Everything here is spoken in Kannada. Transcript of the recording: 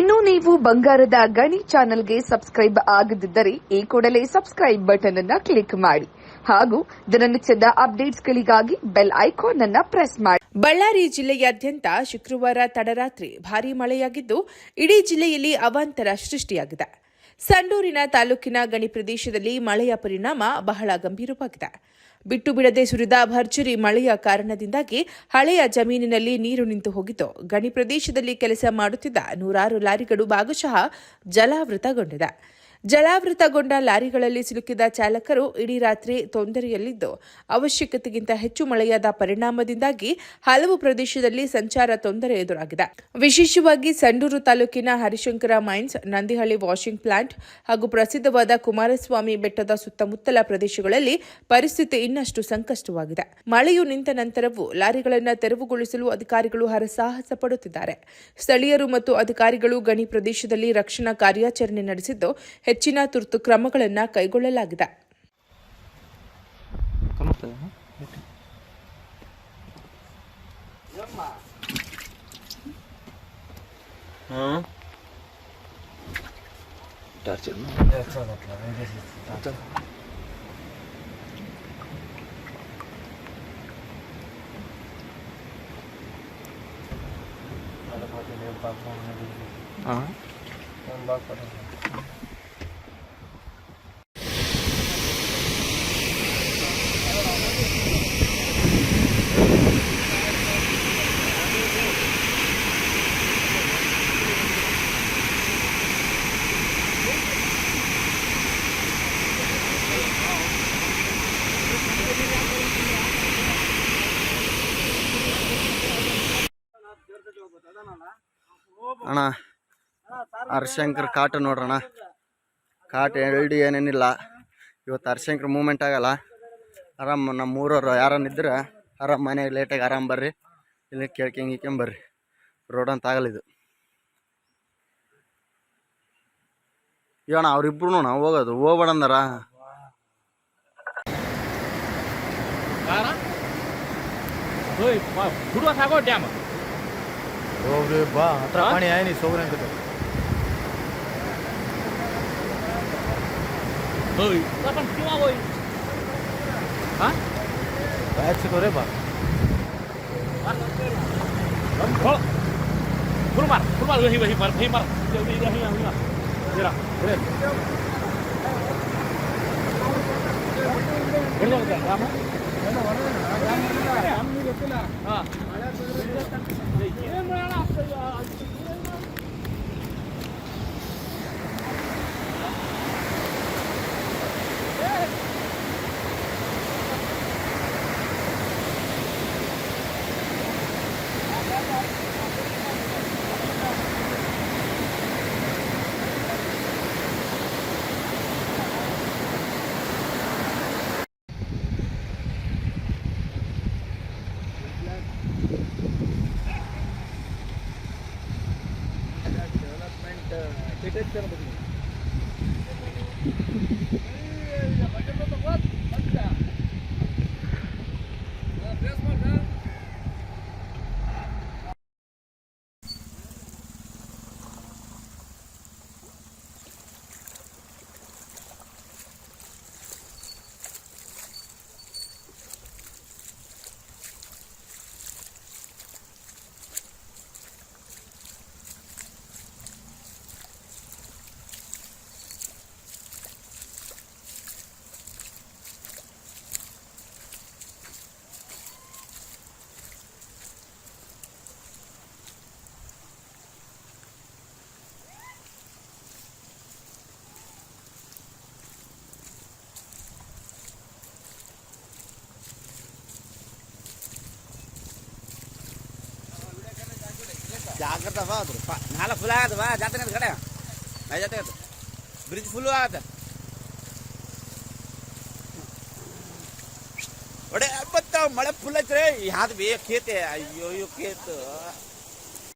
ಇನ್ನು ನೀವು ಬಂಗಾರದ ಗಣಿ ಚಾನೆಲ್ಗೆ ಸಬ್ಸ್ಕ್ರೈಬ್ ಆಗದಿದ್ದರೆ ಈ ಕೂಡಲೇ ಸಬ್ಸ್ಕ್ರೈಬ್ ಬಟನ್ ಅನ್ನ ಕ್ಲಿಕ್ ಮಾಡಿ ಹಾಗೂ ದಿನನಿತ್ಯದ ಅಪ್ಡೇಟ್ಸ್ಗಳಿಗಾಗಿ ಬೆಲ್ ಐಕಾನ್ ಅನ್ನ ಪ್ರೆಸ್ ಮಾಡಿ. ಬಳ್ಳಾರಿ ಜಿಲ್ಲೆಯಾದ್ಯಂತ ಶುಕ್ರವಾರ ತಡರಾತ್ರಿ ಭಾರೀ ಮಳೆಯಾಗಿದ್ದು, ಇಡೀ ಜಿಲ್ಲೆಯಲ್ಲಿ ಅವಾಂತರ ಸೃಷ್ಟಿಯಾಗಿದೆ. ಸಂಡೂರಿನ ತಾಲೂಕಿನ ಗಣಿ ಪ್ರದೇಶದಲ್ಲಿ ಮಳೆಯ ಪರಿಣಾಮ ಬಹಳ ಗಂಭೀರವಾಗಿದೆ. ಬಿಟ್ಟು ಬಿಡದೆ ಸುರಿದ ಭರ್ಜರಿ ಮಳೆಯ ಕಾರಣದಿಂದಾಗಿ ಹಳೆಯ ಜಮೀನಿನಲ್ಲಿ ನೀರು ನಿಂತು ಹೋಗಿತ್ತು. ಗಣಿ ಪ್ರದೇಶದಲ್ಲಿ ಕೆಲಸ ಮಾಡುತ್ತಿದ್ದ ನೂರಾರು ಲಾರಿಗಳು ಭಾಗಶಃ ಜಲಾವೃತಗೊಂಡಿದೆ. ಜಲಾವೃತಗೊಂಡ ಲಾರಿಗಳಲ್ಲಿ ಸಿಲುಕಿದ ಚಾಲಕರು ಇಡೀ ರಾತ್ರಿ ತೊಂದರೆಯಲ್ಲಿದ್ದು, ಅವಶ್ಯಕತೆಗಿಂತ ಹೆಚ್ಚು ಮಳೆಯಾದ ಪರಿಣಾಮದಿಂದಾಗಿ ಹಲವು ಪ್ರದೇಶದಲ್ಲಿ ಸಂಚಾರ ತೊಂದರೆ ಎದುರಾಗಿದೆ. ವಿಶೇಷವಾಗಿ ಸಂಡೂರು ತಾಲೂಕಿನ Harishankar mines, Nandihalli washing plant ಹಾಗೂ ಪ್ರಸಿದ್ಧವಾದ ಕುಮಾರಸ್ವಾಮಿ ಬೆಟ್ಟದ ಸುತ್ತಮುತ್ತಲ ಪ್ರದೇಶಗಳಲ್ಲಿ ಪರಿಸ್ಥಿತಿ ಇನ್ನಷ್ಟು ಸಂಕಷ್ಟವಾಗಿದೆ. ಮಳೆಯು ನಿಂತ ನಂತರವೂ ಲಾರಿಗಳನ್ನು ತೆರವುಗೊಳಿಸಲು ಅಧಿಕಾರಿಗಳು ಹರಸಾಹಸ ಪಡುತ್ತಿದ್ದಾರೆ. ಸ್ಥಳೀಯರು ಮತ್ತು ಅಧಿಕಾರಿಗಳು ಗಣಿ ಪ್ರದೇಶದಲ್ಲಿ ರಕ್ಷಣಾ ಕಾರ್ಯಾಚರಣೆ ನಡೆಸಿದ್ದು ಹೆಚ್ಚಿನ ತುರ್ತು ಕ್ರಮಗಳನ್ನು ಕೈಗೊಳ್ಳಲಾಗಿದೆ. ಹಾಂ. ಅಣ್ಣ ಹರ್ಶಂಕರ್ ಕಾಟ ನೋಡ್ರಣ ಕಾಟ ಎಲ್ಡಿ ಏನೇನಿಲ್ಲ. ಇವತ್ತು ಹರ್ಶಂಕರ್ ಮೂಮೆಂಟ್ ಆಗಲ್ಲ. ಆರಾಮ್ ನಮ್ಮ ಊರವ್ರು ಯಾರನ್ನ ಇದ್ರೆ ಆರಾಮ್ ಮನೆಗೆ ಲೇಟಾಗಿ ಆರಾಮ್ ಬರ್ರಿ. ಇಲ್ಲಿ ಕೇಳ್ಕೊಂಡ್ ಇಕ್ಕೊಂಬರ್ರಿ ಬರ್ರಿ. ರೋಡ್ ಅಂತ ಆಗಲ್ಲ ಇದು. ಇವಣ ಅವ್ರಿಬ್ರು ನಾವು ಹೋಗೋದು. ಸಾಕೋ ಅಂದಾರ. ಹೋಗ್ರಿ ಬಾ ಹತ್ರ ಪಾಣಿ ಆಯ್ನಿ ಸೋಗ್ರಿ ಅಂತ ಬ್ಯಾಗ್ ಸಿಗೋರೆ ಬಾ फुल मार फुल मार वही वही मार वही मार जल्दी यही यही मार मेरा अरे बढ़िया होता है हम हम नहीं लेते ना हाँ ಜಾಗ್ರತೆ ಬಾ ಅದ್ರ ನಾಲ್ಕು ಫುಲ್ ಆಗದ ಬಾ ಜಾತ್ರೆ ಕಡೆ ನಾ ಜೊತೆ ಬ್ರಿಡ್ಜ್ ಫುಲ್ ಆಗತ್ತೆ ಒಡೆ ಬತ್ತ ಮಳೆ ಫುಲ್ ಐತ್ರಿ ಯಾವ್ದು ಬೇ ಕೇತೆ ಅಯ್ಯೋ ಅಯ್ಯೋ ಕೇತು